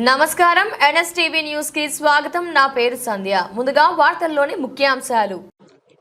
నమస్కారం. ఎన్ఎస్టీవీ న్యూస్కి స్వాగతం. నా పేరు సంధ్య. ముందుగా వార్తల్లోని ముఖ్యాంశాలు.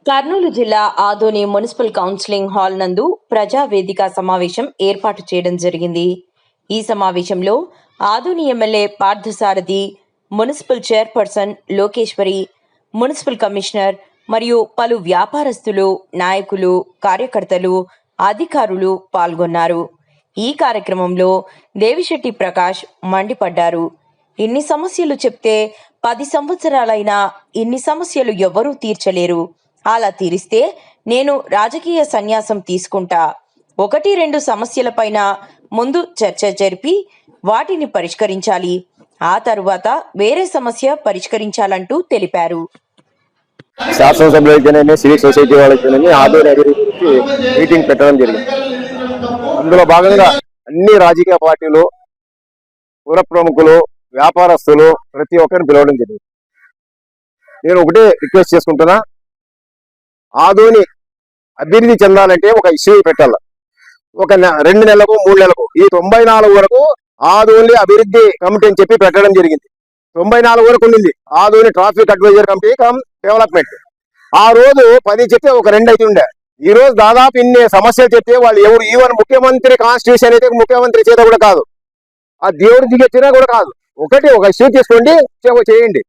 కర్నూలు జిల్లా ఆదోని మున్సిపల్ కౌన్సిలింగ్ హాల్ నందు ప్రజా వేదిక సమావేశం ఏర్పాటు చేయడం జరిగింది. ఈ సమావేశంలో Adoni MLA Parthasarathi municipal chairperson Lokeshwari municipal commissioner మరియు పలు వ్యాపారస్తులు నాయకులు కార్యకర్తలు అధికారులు పాల్గొన్నారు. ఈ కార్యక్రమంలో దేవిశెట్టి ప్రకాష్ మండిపడ్డారు. ఇన్ని సమస్యలు చెప్తే పది సంవత్సరాలైనా ఇన్ని సమస్యలు ఎవరూ తీర్చలేరు. అలా తీరిస్తే నేను రాజకీయ సన్యాసం తీసుకుంటా. ఒకటి రెండు సమస్యలపైన ముందు చర్చ జరిపి వాటిని పరిష్కరించాలి. ఆ తరువాత వేరే సమస్య పరిష్కరించాలంటూ తెలిపారు. శాసనసభ్యులు అయితేనేమి సివిల్ సొసైటీ వాళ్ళైతేనేమి మీటింగ్ పెట్టడం జరిగింది. అందులో భాగంగా అన్ని రాజకీయ పార్టీలు పుర ప్రముఖులు వ్యాపారస్తులు ప్రతి ఒక్కరిని పిలవడం జరిగింది. నేను ఒకటే రిక్వెస్ట్ చేసుకుంటున్నా ఆదోని అభివృద్ధి చెందాలంటే ఒక ఇష్యూ పెట్టాల. ఒక నె- రెండు నెలలకు మూడు నెలలకు ఈ తొంభై నాలుగు వరకు ఆదోని అభివృద్ధి కమిటీ అని చెప్పి పెట్టడం జరిగింది. తొంభై నాలుగు వరకు ఉండింది. Adoni traffic adviser committee cum development. ఆ రోజు పది చెప్తే ఒక రెండు అయితే ఉండే. ఈ రోజు దాదాపు ఇన్ని సమస్యలు చెప్తే వాళ్ళు ఎవరు ఈవెన్ ముఖ్యమంత్రి కాన్స్టిట్యూషన్ అయితే ముఖ్యమంత్రి చేత కూడా కాదు. ఆ దేవుడి దిగొచ్చినా కూడా కాదు. ఒకటి ఒక ఇష్యూ తీసుకోండి చేయండి.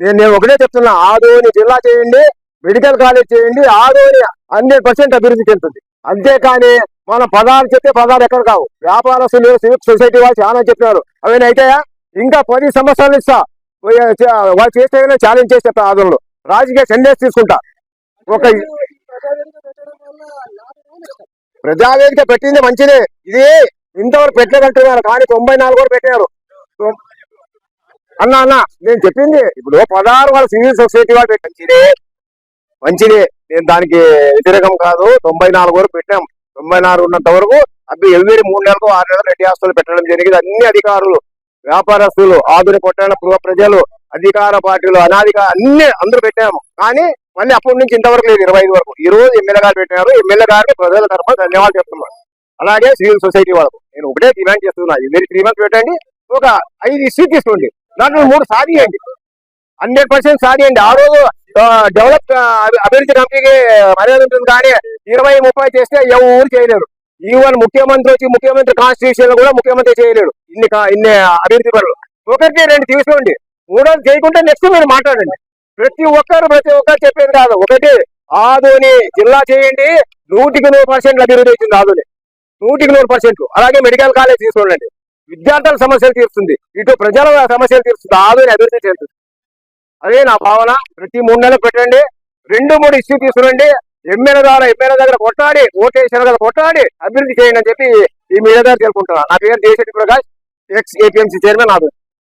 నేను నేను ఒకటే చెప్తున్నా ఆదోని జిల్లా చేయండి మెడికల్ కాలేజ్ చేయండి ఆదోని హండ్రెడ్ పర్సెంట్ అభివృద్ధి చెందుతుంది అంతేకాని మన పదాలు చెప్తే పదాలు ఎక్కడ కావు. వ్యాపారస్తులు సివిక్ సొసైటీ వాళ్ళు చాలా చెప్పినారు. అవన్నీ అయితే ఇంకా పది సంవత్సరాలు ఇస్తా. వాళ్ళు చేస్తే ఛాలెంజ్ చేసి చెప్తా ఆదోళనలో రాజకీయ సందేశం తీసుకుంటా. ఒక ప్రజావేదిక పెట్టింది మంచిదే. ఇది ఇంతవరకు పెట్టలేదంటున్నారు కానీ తొంభై నాలుగు కూడా పెట్టారు అన్న అన్న నేను చెప్పింది ఇప్పుడు పదహారు వాళ్ళ సివిల్ సొసైటీ వాళ్ళు పెట్టి మంచిదే. మంచిదే. నేను దానికి వ్యతిరేకం కాదు. తొంభై నాలుగు వరకు పెట్టాం. తొంభై నాలుగు ఉన్నంత వరకు అవి ఎవ్రీ మూడు నెలలకు ఆరు నెలలు రెడ్డి ఆస్తులు పెట్టడం జరిగింది. అన్ని అధికారులు వ్యాపారస్తులు ఆధునిక పట్టణ ప్రజలు అధికార పార్టీలు అనాధికార అన్ని అందరూ పెట్టాము. కానీ మళ్ళీ అప్పటి నుంచి ఇంతవరకు లేదు ఇరవై ఐదు వరకు. ఈ రోజు ఎమ్మెల్యే గారు పెట్టారు ఎమ్మెల్యే గారికి ప్రజల తరఫున ధన్యవాదాలు చెప్తున్నాను. అలాగే సివిల్ సొసైటీ వాళ్ళకు. నేను ఒకటే డిమాండ్ చేస్తున్నా. మీరు త్రీ మంత్స్ పెట్టండి. ఒక ఐదు ఇష్యూ తీసుకోండి. దాంట్లో మూడు సాధియండి హండ్రెడ్ పర్సెంట్ సాధియండి ఆ రోజు డెవలప్ అభివృద్ధి కంపెనీకి మర్యాద ఉంటుంది కానీ ఇరవై ముప్పై చేస్తే ఎవరు చేయలేరు. ఈవెన్ ముఖ్యమంత్రి వచ్చి ముఖ్యమంత్రి కాన్స్టిట్యూషన్ కూడా ముఖ్యమంత్రి చేయలేడు. ఇన్ని ఇన్ని అభివృద్ధి పనులు. ఒకటి రెండు తీసుకోండి. మూడోది చేయకుంటే నెక్స్ట్ మీరు మాట్లాడండి. ప్రతి ఒక్కరు ప్రతి ఒక్కరు చెప్పేది కాదు. ఒకటి ఆదోని జిల్లా చేయండి. నూటికి నూరు పర్సెంట్ అభివృద్ధి వచ్చింది ఆదోని. నూటికి నూరు పర్సెంట్ అలాగే మెడికల్ కాలేజ్ తీసుకోండి. విద్యార్థుల సమస్యలు తీరుస్తుంది. ఇటు ప్రజల సమస్యలు తీరుస్తుంది. ఆదోని అభివృద్ధి చెందుతుంది. అదే నా భావన. ప్రతి మూడు నెలలు పెట్టండి. రెండు మూడు ఇష్యూ తీసుకురండి. ఎమ్మెల్యే ద్వారా ఎమ్మెల్యే దగ్గర కొట్టాడి ఓటేసిన దగ్గర కొట్టాడి అభివృద్ధి చేయండి అని చెప్పి ఈ మీడియా దగ్గర తెలుపుకుంటున్నాను. నా పేరు Desetti Prakash ex APMC chairman Adoni.